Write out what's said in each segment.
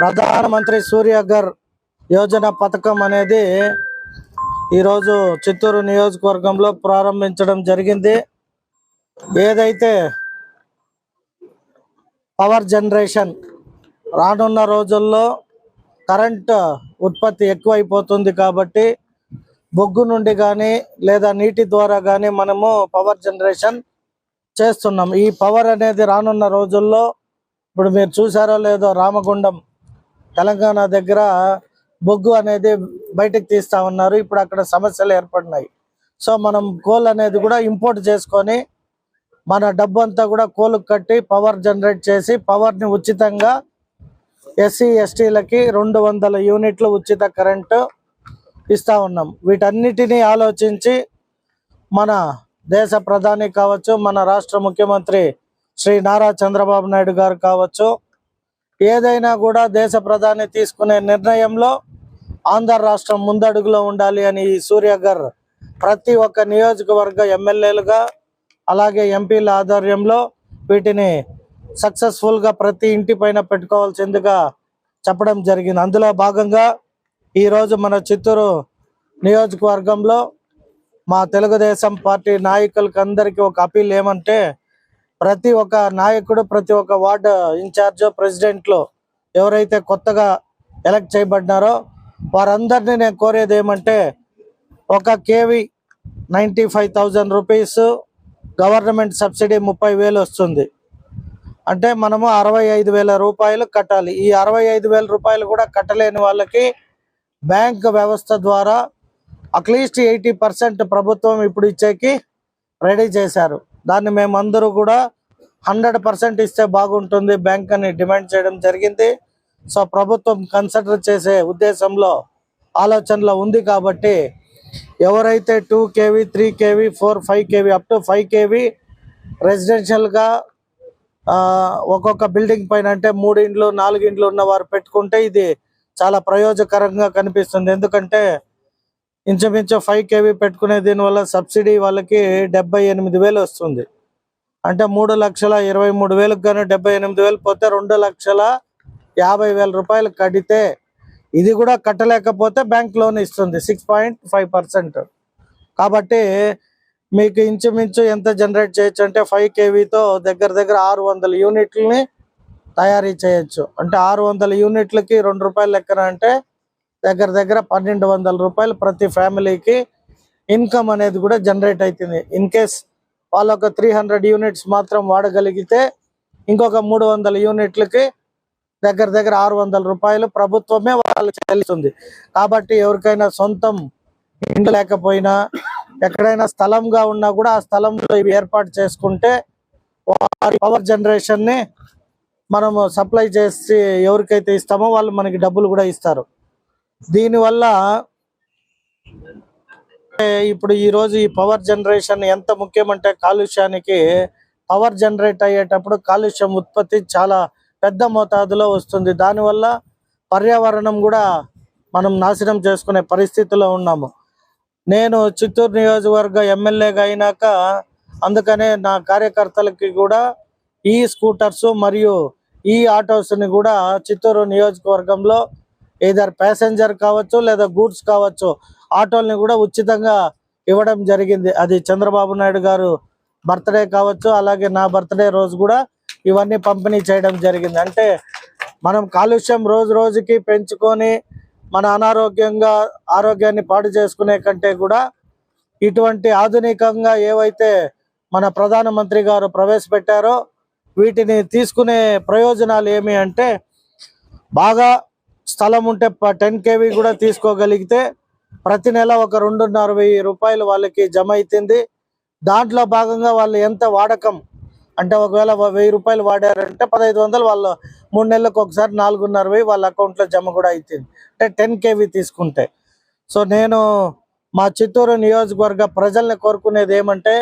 ప్రధానమంత్రి సూర్యగర్ యోజన పథకం అనేది ఈరోజు చిత్తూరు నియోజకవర్గంలో ప్రారంభించడం జరిగింది. ఏదైతే పవర్ జనరేషన్ రానున్న రోజుల్లో కరెంట్ ఉత్పత్తి ఎక్కువైపోతుంది కాబట్టి బొగ్గు నుండి కానీ లేదా నీటి ద్వారా కానీ మనము పవర్ జనరేషన్ చేస్తున్నాం. ఈ పవర్ అనేది రానున్న రోజుల్లో ఇప్పుడు మీరు చూసారో లేదో రామగుండం తెలంగాణ దగ్గర బొగ్గు అనేది బయటకు తీస్తా ఉన్నారు. ఇప్పుడు అక్కడ సమస్యలు ఏర్పడినాయి. సో మనం కోల్ అనేది కూడా ఇంపోర్ట్ చేసుకొని మన డబ్బు అంతా కూడా కోలు కట్టి పవర్ జనరేట్ చేసి పవర్ని ఉచితంగా ఎస్సీ ఎస్టీలకి రెండు వందల యూనిట్లు ఉచిత కరెంటు ఇస్తా ఉన్నాం. వీటన్నిటినీ ఆలోచించి మన దేశ ప్రధాని కావచ్చు మన రాష్ట్ర ముఖ్యమంత్రి శ్రీ నారా చంద్రబాబు నాయుడు గారు కావచ్చు ఏదైనా కూడా దేశ ప్రధాని తీసుకునే నిర్ణయంలో ఆంధ్ర రాష్ట్రం ముందడుగులో ఉండాలి అని ఈ సూర్య గారు ప్రతి ఒక్క నియోజకవర్గ ఎమ్మెల్యేలుగా అలాగే ఎంపీల ఆధ్వర్యంలో వీటిని సక్సెస్ఫుల్గా ప్రతి ఇంటి పైన పెట్టుకోవాల్సిందిగా చెప్పడం జరిగింది. అందులో భాగంగా ఈరోజు మన చిత్తూరు నియోజకవర్గంలో మా తెలుగుదేశం పార్టీ నాయకులకి అందరికీ ఒక అపీల్ ఏమంటే ప్రతి ఒక్క నాయకుడు ప్రతి ఒక్క వార్డు ఇన్ఛార్జ్ ప్రెసిడెంట్లు ఎవరైతే కొత్తగా ఎలక్ట్ చేయబడినారో వారందరినీ నేను కోరేది ఏమంటే ఒక KV ninety five thousand rupees government subsidy ముప్పై వేలు వస్తుంది. అంటే మనము అరవై ఐదు వేల రూపాయలు కట్టాలి. ఈ అరవై ఐదు వేల రూపాయలు కూడా కట్టలేని వాళ్ళకి బ్యాంక్ వ్యవస్థ ద్వారా అట్లీస్ట్ ఎయిటీ పర్సెంట్ ప్రభుత్వం ఇప్పుడు ఇచ్చేకి రెడీ చేశారు. దాన్ని మేమందరూ కూడా హండ్రెడ్ పర్సెంట్ ఇస్తే బాగుంటుంది. బ్యాంక్ అని డిమాండ్ చేయడం జరిగింది. సో ప్రభుత్వం కన్సిడర్ చేసే ఉద్దేశంలో ఆలోచనలో ఉంది కాబట్టి ఎవరైతే two KV three KV four five KV up to five KV రెసిడెన్షియల్గా ఒక్కొక్క బిల్డింగ్ పైన అంటే మూడు ఇండ్లు నాలుగు ఇండ్లు ఉన్న వారు పెట్టుకుంటే ఇది చాలా ప్రయోజకరంగా కనిపిస్తుంది. ఎందుకంటే ఇంచుమించు ఫైవ్ కేవీ పెట్టుకునే దీనివల్ల సబ్సిడీ వాళ్ళకి డెబ్బై ఎనిమిది వేలు వస్తుంది. అంటే మూడు లక్షల ఇరవై మూడు వేలకు కానీ డెబ్బై ఎనిమిది వేలు పోతే రెండు లక్షల యాభై వేల రూపాయలు కడితే ఇది కూడా కట్టలేకపోతే బ్యాంక్ లోన్ ఇస్తుంది సిక్స్ పాయింట్ ఫైవ్ పర్సెంట్ కాబట్టి మీకు ఇంచుమించు ఎంత జనరేట్ చేయొచ్చు అంటే ఫైవ్ కేవీతో దగ్గర దగ్గర ఆరు వందల యూనిట్లని తయారీ చేయొచ్చు. అంటే ఆరు వందల యూనిట్లకి రెండు రూపాయలు లెక్కన అంటే దగ్గర దగ్గర పన్నెండు వందల రూపాయలు ప్రతి ఫ్యామిలీకి ఇన్కమ్ అనేది కూడా జనరేట్ అవుతుంది. ఇన్ కేస్ వాళ్ళు ఒక త్రీ హండ్రెడ్ యూనిట్స్ మాత్రం వాడగలిగితే ఇంకొక మూడు వందల యూనిట్లకి దగ్గర దగ్గర ఆరు వందల రూపాయలు ప్రభుత్వమే వాళ్ళకి చెల్లిస్తుంది. కాబట్టి ఎవరికైనా సొంతం ఇండ్లు లేకపోయినా ఎక్కడైనా స్థలంగా ఉన్నా కూడా ఆ స్థలంలో ఇవి ఏర్పాటు చేసుకుంటే వారి పవర్ జనరేషన్ని మనము సప్లై చేసి ఎవరికైతే ఇస్తామో వాళ్ళు మనకి డబ్బులు కూడా ఇస్తారు. దీనివల్ల ఇప్పుడు ఈ రోజు ఈ పవర్ జనరేషన్ ఎంత ముఖ్యమంటే కాలుష్యానికి పవర్ జనరేట్ అయ్యేటప్పుడు కాలుష్యం ఉత్పత్తి చాలా పెద్ద మోతాదులో వస్తుంది. దానివల్ల పర్యావరణం కూడా మనం నాశనం చేసుకునే పరిస్థితిలో ఉన్నాము. నేను చిత్తూరు నియోజకవర్గ ఎమ్మెల్యేగా అయినాక అందుకనే నా కార్యకర్తలకి కూడా ఈ స్కూటర్స్ మరియు ఈ ఆటోస్ని కూడా చిత్తూరు నియోజకవర్గంలో ఏదర్ ప్యాసింజర్ కావచ్చు లేదా గూడ్స్ కావచ్చు ఆటోల్ని కూడా ఉచితంగా ఇవ్వడం జరిగింది. అది చంద్రబాబు నాయుడు గారు బర్త్డే కావచ్చు అలాగే నా బర్త్డే రోజు కూడా ఇవన్నీ పంపిణీ చేయడం జరిగింది. అంటే మనం కాలుష్యం రోజు రోజుకి పెంచుకొని మన అనారోగ్యంగా ఆరోగ్యాన్ని పాడు చేసుకునే కంటే కూడా ఇటువంటి ఆధునికంగా ఏవైతే మన ప్రధానమంత్రి గారు ప్రవేశపెట్టారో వీటిని తీసుకునే ప్రయోజనాలు ఏమి అంటే బాగా స్థలం ఉంటే టెన్ కేవీ కూడా తీసుకోగలిగితే ప్రతి నెల ఒక రెండున్నర వెయ్యి రూపాయలు వాళ్ళకి జమ అవుతుంది దాంట్లో భాగంగా వాళ్ళు ఎంత వాడకం? అంటే ఒకవేళ వెయ్యి రూపాయలు వాడారంటే పదహైదు వందలు వాళ్ళు మూడు నెలలకు ఒకసారి నాలుగున్నర వెయ్యి వాళ్ళ అకౌంట్లో జమ కూడా అవుతుంది అంటే టెన్ కేవీ తీసుకుంటే. సో నేను మా చిత్తూరు నియోజకవర్గ ప్రజల్ని కోరుకునేది ఏమంటే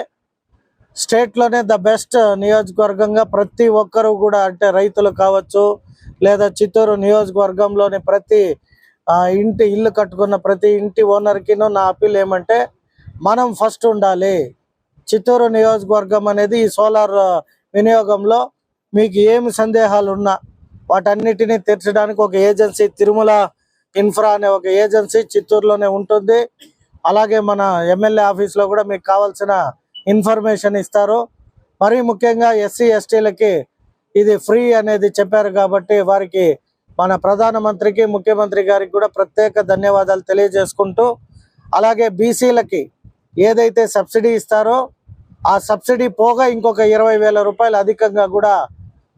స్టేట్లోనే ద బెస్ట్ నియోజకవర్గంగా ప్రతి ఒక్కరు కూడా అంటే రైతులు కావచ్చు లేదా చిత్తూరు నియోజకవర్గంలోని ప్రతి ఇంటి ఇల్లు కట్టుకున్న ప్రతి ఇంటి ఓనర్కిను నా అప్పీల్ ఏమంటే మనం ఫస్ట్ ఉండాలి. చిత్తూరు నియోజకవర్గం అనేది ఈ సోలార్ వినియోగంలో మీకు ఏమి సందేహాలు ఉన్నా వాటన్నిటిని తీర్చడానికి ఒక ఏజెన్సీ తిరుమల ఇన్ఫ్రా అనే ఒక ఏజెన్సీ చిత్తూరులోనే ఉంటుంది. అలాగే మన ఎమ్మెల్యే ఆఫీస్లో కూడా మీకు కావాల్సిన ఇన్ఫర్మేషన్ ఇస్తారు మరీ ముఖ్యంగా ఎస్సీ ఎస్టీలకి ఇది ఫ్రీ అనేది చెప్పారు కాబట్టి వారికి మన ప్రధానమంత్రికి ముఖ్యమంత్రి గారికి కూడా ప్రత్యేక ధన్యవాదాలు తెలియజేసుకుంటూ అలాగే బీసీలకి ఏదైతే సబ్సిడీ ఇస్తారో ఆ సబ్సిడీ పోగా ఇంకొక ఇరవై వేల రూపాయలు అధికంగా కూడా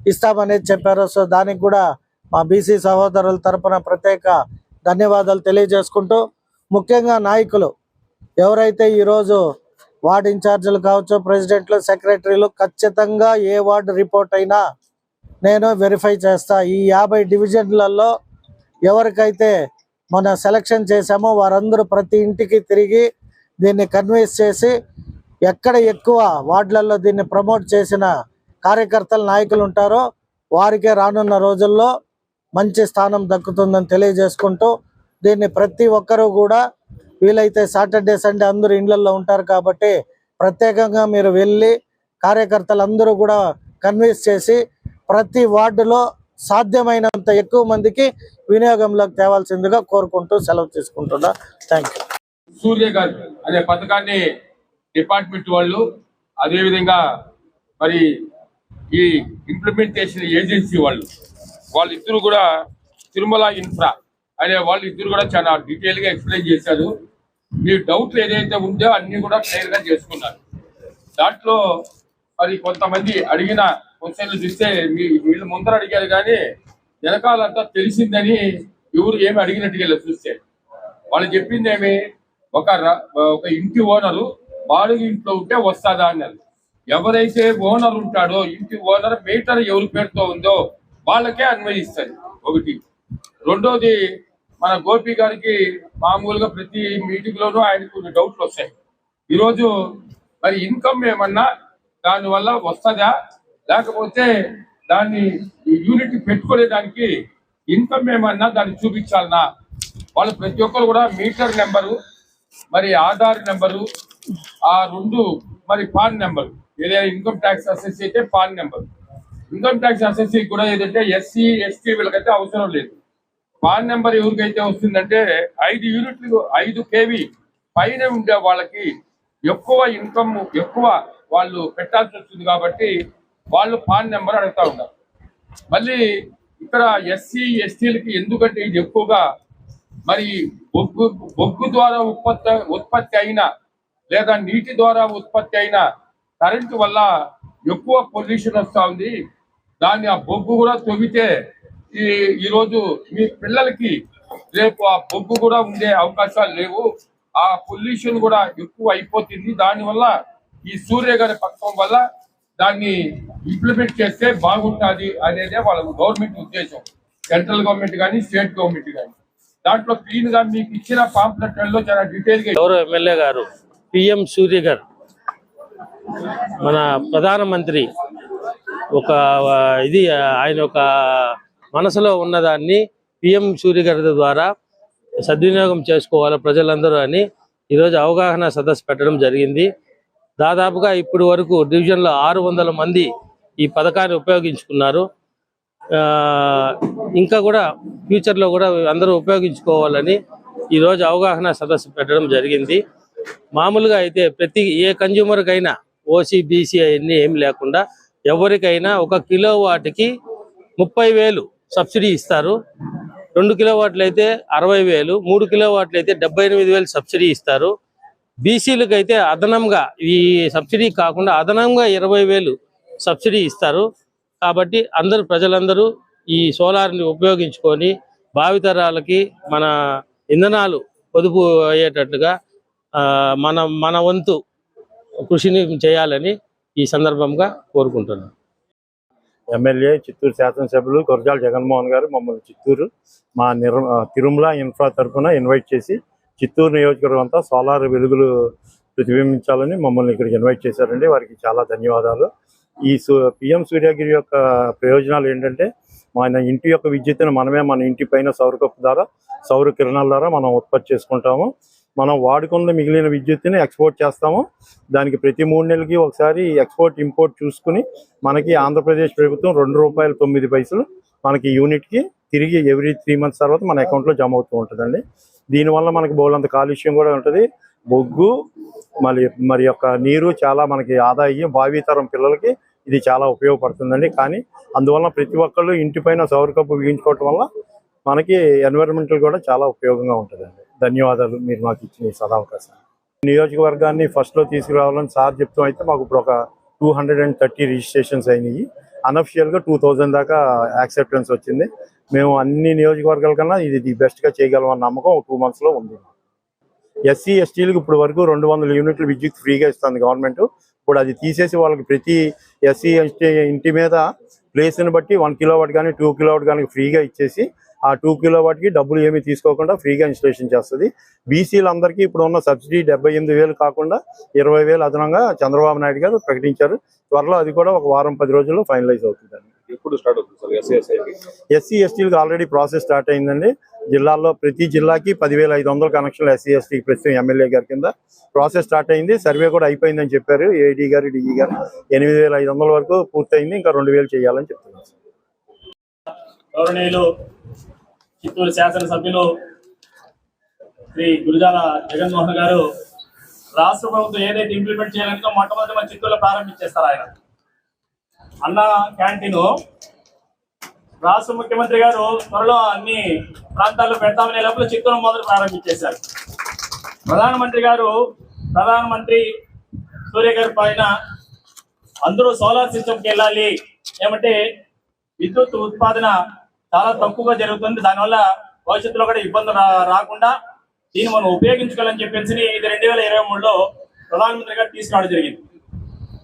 ఇస్తామనేది చెప్పారు. సో దానికి కూడా మా బీసీ సహోదరుల తరపున ప్రత్యేక ధన్యవాదాలు తెలియజేసుకుంటూ ముఖ్యంగా నాయకులు ఎవరైతే ఈరోజు వార్డ్ ఇన్ఛార్జీలు కావచ్చు ప్రెసిడెంట్లు సెక్రటరీలు ఖచ్చితంగా ఏ వార్డు రిపోర్ట్ అయినా నేను వెరిఫై చేస్తా. ఈ యాభై డివిజన్లలో ఎవరికైతే మన సెలక్షన్ చేశామో వారందరూ ప్రతి ఇంటికి తిరిగి దీన్ని కన్విన్స్ చేసి ఎక్కడ ఎక్కువ వార్డులలో దీన్ని ప్రమోట్ చేసిన కార్యకర్తలు నాయకులు ఉంటారో వారికే రానున్న రోజుల్లో మంచి స్థానం దక్కుతుందని తెలియజేసుకుంటూ దీన్ని ప్రతి ఒక్కరూ కూడా వీలైతే సాటర్డే సండే అందరూ ఇండ్లలో ఉంటారు కాబట్టి ప్రత్యేకంగా మీరు వెళ్ళి కార్యకర్తలందరూ కూడా కన్విన్స్ చేసి ప్రతి వార్డులో సాధ్యమైనంత ఎక్కువ మందికి వినియోగంలోకి తేవాల్సిందిగా కోరుకుంటూ సెలవు తీసుకుంటున్నా. థ్యాంక్ యూ సూర్య అనే పథకాన్ని డిపార్ట్మెంట్ వాళ్ళు అదేవిధంగా మరి ఈ ఇంప్లిమెంటేషన్ ఏజెన్సీ వాళ్ళు వాళ్ళిద్దరు కూడా తిరుమల ఇన్ఫ్రా అనే వాళ్ళు ఇద్దరు కూడా చాలా డీటెయిల్గా ఎక్స్ప్లెయిన్ చేశారు. మీ డౌట్లు ఏదైతే ఉందో అన్ని కూడా క్లియర్గా చేసుకున్నారు. దాంట్లో మరి కొంతమంది అడిగిన క్వశ్చన్లు చూస్తే మీ వీళ్ళు ముందర అడిగారు కానీ వెనకాలంతా తెలిసిందని ఎవరు ఏమి అడిగినట్టుగా లేదు చూస్తే. వాళ్ళు చెప్పింది ఏమి? ఒక ఒక ఇంటి ఓనరు బాడుగ ఇంట్లో ఉంటే వస్తుందా అన్నారు. ఎవరైతే ఓనర్ ఉంటాడో ఇంటి ఓనర్ మీటర్ ఎవరి పేరుతో ఉందో వాళ్ళకే అన్వయిస్తుంది ఒకటి. రెండోది మన గోపి గారికి మామూలుగా ప్రతి మీటింగ్ లోనూ ఆయనకు కొన్ని డౌట్లు వస్తాయి. ఈరోజు మరి ఇన్కమ్ ఏమన్నా దానివల్ల వస్తుందా? లేకపోతే దాన్ని యూనిట్ పెట్టుకునేదానికి ఇన్కమ్ ఏమన్నా దాన్ని చూపించాలనా? వాళ్ళు ప్రతి ఒక్కరు కూడా మీటర్ నెంబరు మరి ఆధార్ నెంబరు ఆ రెండు మరి పాన్ నెంబర్ ఏదైనా ఇన్కమ్ ట్యాక్స్ అసెస్ అయితే PAN number income tax assessee కూడా ఏదంటే ఎస్సీ ఎస్టీ వీళ్ళకైతే అవసరం లేదు. పాన్ నెంబర్ ఎవరికైతే వస్తుందంటే ఐదు యూనిట్లు ఐదు కేవీ పైన ఉండే వాళ్ళకి ఎక్కువ ఇన్కమ్ ఎక్కువ వాళ్ళు పెట్టాల్సి వస్తుంది కాబట్టి వాళ్ళు పాన్ నెంబర్ అడుగుతా ఉన్నారు. మళ్ళీ ఇక్కడ ఎస్సీ ఎస్టీలకి ఎందుకంటే ఇది ఎక్కువగా మరి బొగ్గు బొగ్గు ద్వారా ఉత్పత్తి ఉత్పత్తి అయిన లేదా నీటి ద్వారా ఉత్పత్తి అయిన కరెంటు వల్ల ఎక్కువ పొల్యూషన్ వస్తూ ఉంది. దాన్ని ఆ బొగ్గు కూడా తొవితే ఈ ఈరోజు మీ పిల్లలకి రేపు ఆ బొగ్గు కూడా ఉండే అవకాశాలు లేవు. ఆ పొల్యూషన్ కూడా ఎక్కువ అయిపోతుంది. దానివల్ల ఈ సూర్య గారి పథకం వల్ల దాన్ని ఇంప్లిమెంట్ చేస్తే బాగుంటుంది అనేదే వాళ్ళ గవర్నమెంట్ ఉద్దేశం. సెంట్రల్ గవర్నమెంట్ కానీ స్టేట్ గవర్నమెంట్ కానీ దాంట్లో క్లీన్గా మీకు ఇచ్చిన పాంప్లెట్లలో చాలా డీటెయిల్గా గౌరవ ఎమ్మెల్యే గారు పిఎం సూర్య గారు మన ప్రధానమంత్రి ఒక ఇది ఆయన ఒక మనసులో ఉన్నదాన్ని పిఎం సూర్య ద్వారా సద్వినియోగం చేసుకోవాలి ప్రజలందరూ అని ఈరోజు అవగాహన సదస్సు పెట్టడం జరిగింది. దాదాపుగా ఇప్పటి వరకు డివిజన్లో ఆరు వందల మంది ఈ పథకాన్ని ఉపయోగించుకున్నారు. ఆ, ఇంకా కూడా ఫ్యూచర్లో కూడా అందరూ ఉపయోగించుకోవాలని ఈరోజు అవగాహన సదస్సు పెట్టడం జరిగింది. మామూలుగా అయితే ప్రతి ఏ కన్జ్యూమర్కైనా ఓసీ బీసీ అవన్నీ ఏం లేకుండా ఎవరికైనా ఒక కిలో వాటికి ముప్పై వేలు సబ్సిడీ ఇస్తారు. రెండు కిలో వాట్లు అయితే అరవై వేలు మూడు కిలో వాట్లు అయితే డెబ్బై ఎనిమిది వేలు సబ్సిడీ ఇస్తారు. బీసీలకు అయితే అదనంగా ఈ సబ్సిడీ కాకుండా అదనంగా ఇరవై వేలు సబ్సిడీ ఇస్తారు. కాబట్టి అందరూ ప్రజలందరూ ఈ సోలార్ని ఉపయోగించుకొని భావితరాలకి మన ఇంధనాలు పొదుపు అయ్యేటట్టుగా ఆ, మన మన వంతు కృషిని చేయాలని ఈ సందర్భంగా కోరుకుంటున్నాను. ఎమ్మెల్యే చిత్తూరు శాసనసభ్యులు గురజాల జగన్మోహన్ గారు మమ్మల్ని చిత్తూరు మా నిర్ తిరుమల ఇన్ఫ్రా తరఫున ఇన్వైట్ చేసి చిత్తూరు నియోజకవర్గం అంతా సోలార్ వెలుగులు ప్రతిబింబించాలని మమ్మల్ని ఇక్కడికి ఇన్వైట్ చేశారండి. వారికి చాలా ధన్యవాదాలు. ఈ పిఎం సూర్యగిరి యొక్క ప్రయోజనాలు ఏంటంటే మన ఇంటి యొక్క విద్యుత్తును మనమే మన ఇంటి పైన సౌరకప్పు ద్వారా సౌర కిరణాల ద్వారా మనం ఉత్పత్తి చేసుకుంటాము. మనం వాడుకున్న మిగిలిన విద్యుత్తుని ఎక్స్పోర్ట్ చేస్తాము. దానికి ప్రతి మూడు నెలలకి ఒకసారి ఎక్స్పోర్ట్ ఇంపోర్ట్ చూసుకుని మనకి ఆంధ్రప్రదేశ్ ప్రభుత్వం రెండు రూపాయల తొమ్మిది పైసలు మనకి యూనిట్కి తిరిగి ఎవ్రీ త్రీ మంత్స్ తర్వాత మన అకౌంట్లో జమ అవుతూ ఉంటుందండి. దీనివల్ల మనకి బోలంత కాలుష్యం కూడా ఉంటుంది. బొగ్గు మరి మరి యొక్క నీరు చాలా మనకి ఆదా అయ్యి భావితరం పిల్లలకి ఇది చాలా ఉపయోగపడుతుందండి. కానీ అందువల్ల ప్రతి ఒక్కళ్ళు ఇంటిపైన సౌర కప్పు బిగించుకోవటం వల్ల మనకి ఎన్విరాన్మెంటల్ కూడా చాలా ఉపయోగంగా ఉంటుందండి. ధన్యవాదాలు. మీరు నాకు ఇచ్చిన ఈ సదావకాశం నియోజకవర్గాన్ని ఫస్ట్లో తీసుకురావాలని సార్ చెప్తూ అయితే మాకు ఇప్పుడు ఒక two hundred and thirty registrations అయినాయి. అన్అఫిషియల్గా టూ థౌజండ్ దాకా యాక్సెప్టెన్స్ వచ్చింది. మేము అన్ని నియోజకవర్గాల కన్నా ఇది ది బెస్ట్గా చేయగలం అన్న నమ్మకం టూ మంత్స్లో ఉంది. ఎస్సీ ఎస్టీలకు ఇప్పుడు వరకు రెండు వందల యూనిట్లు విద్యుత్ ఫ్రీగా ఇస్తుంది గవర్నమెంట్ ఇప్పుడు అది తీసేసి వాళ్ళకి ప్రతి ఎస్సీ ఎస్టీ ఇంటి మీద ప్లేస్ని బట్టి వన్ కిలోవాట్ కానీ టూ కిలోవాట్ కానీ ఫ్రీగా ఇచ్చేసి ఆ టూ కిలోవాట్కి డబ్బులు ఏమీ తీసుకోకుండా ఫ్రీగా ఇన్స్టలేషన్ చేస్తుంది. బీసీలందరికీ ఇప్పుడు ఉన్న సబ్సిడీ డెబ్బై ఎనిమిది వేలు కాకుండా ఇరవై వేలు అదనంగా చంద్రబాబు నాయుడు గారు ప్రకటించారు. త్వరలో అది కూడా ఒక వారం పది రోజుల్లో ఫైనలైజ్ అవుతుందండి ఎప్పుడు స్టార్ట్ అవుతుంది ఎస్సీ ఎస్టీలకు ఆల్రెడీ ప్రాసెస్ స్టార్ట్ అయిందండి. జిల్లాల్లో ప్రతి జిల్లాకి పదివేల ఐదు వందల కనెక్షన్లు ఎస్సీ ఎస్టీకి ప్రస్తుతం ఎమ్మెల్యే గారి కింద ప్రాసెస్ స్టార్ట్ అయింది. సర్వే కూడా అయిపోయిందని చెప్పారు. ఏడీ గారు డిఈ గారు ఎనిమిది వేల ఐదు వందల వరకు పూర్తయింది. ఇంకా రెండు వేలు చేయాలని చెప్తున్నారు గౌరవనీయులు చిత్తూరు శాసనసభ్యులు శ్రీ గురుజాల జగన్మోహన్ గారు రాష్ట్ర ప్రభుత్వం ఏదైతే ఇంప్లిమెంట్ చేయాలంటే మొట్టమొదటి మన చిత్తూరులో ప్రారంభించేస్తారు ఆయన. అన్న క్యాంటీన్ రాష్ట్ర ముఖ్యమంత్రి గారు త్వరలో అన్ని ప్రాంతాల్లో పెడతామనే లోపల చిత్తూరు మొదలు ప్రారంభించేశారు. ప్రధానమంత్రి గారు ప్రధానమంత్రి సూర్య గారి పైన అందరూ సోలార్ సిస్టమ్కి వెళ్ళాలి ఏమంటే విద్యుత్ ఉత్పాదన చాలా తక్కువగా జరుగుతుంది. దానివల్ల భవిష్యత్తులో కూడా ఇబ్బంది రాకుండా దీన్ని మనం ఉపయోగించుకోవాలని చెప్పేసి ఇది రెండు వేల ఇరవై మూడులో ప్రధానమంత్రి గారు తీసుకురావడం జరిగింది.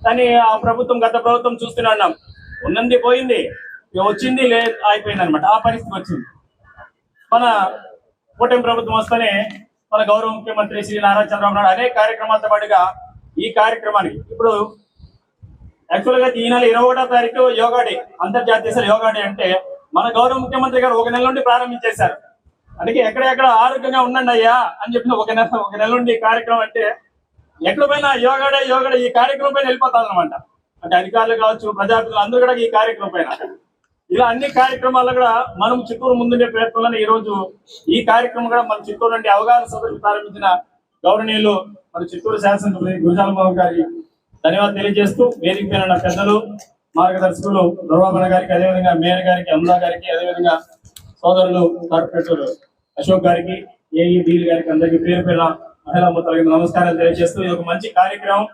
కానీ ఆ ప్రభుత్వం గత ప్రభుత్వం చూస్తూనే ఉన్నాం. ఉన్నది పోయింది. ఇక వచ్చింది లే అయిపోయింది అనమాట ఆ పరిస్థితి వచ్చింది. మన కూటమి ప్రభుత్వం వస్తేనే మన గౌరవ ముఖ్యమంత్రి శ్రీ నారా చంద్రబాబు నాయుడు అనేక కార్యక్రమాలతో పాటుగా ఈ కార్యక్రమానికి ఇప్పుడు యాక్చువల్గా ఈ నెల ఇరవై ఒకటో తారీఖు యోగా డే అంతర్జాతీయ యోగా డే అంటే మన గౌరవ ముఖ్యమంత్రి గారు ఒక నెల నుండి ప్రారంభించేశారు. అందుకే ఎక్కడెక్కడ ఆరోగ్యంగా ఉండండి అయ్యా అని చెప్పిన ఒక నెల ఒక నెల నుండి కార్యక్రమం అంటే ఎక్కడ పోయినా యోగా డే ఈ కార్యక్రమం పైన వెళ్ళిపోతారు అనమాట అంటే అధికారులు కావచ్చు ప్రజాప్రతినిధులు అందరూ కూడా ఈ కార్యక్రమం పైన. ఇలా అన్ని కార్యక్రమాల్లో కూడా మనం చిత్తూరు ముందుండే ప్రయత్నంలోనే ఈ రోజు ఈ కార్యక్రమం కూడా మన చిత్తూరు నుండి అవగాహన సభలు ప్రారంభించిన గౌరవనీయులు మన చిత్తూరు శాసనసభ గురుజాల బాబు గారి ధన్యవాదాలు తెలియజేస్తూ వేదిక పైన పెద్దలు మార్గదర్శకులు దుర్వాబణ గారికి అదేవిధంగా మేయర్ గారికి అమలా గారికి అదేవిధంగా సోదరులు కార్పొరేటర్ అశోక్ గారికి ఏఈ డీల్ గారికి అందరికీ పేరు పేరు మహిళా ముత్తలకి నమస్కారాలు తెలియజేస్తూ ఇది ఒక మంచి కార్యక్రమం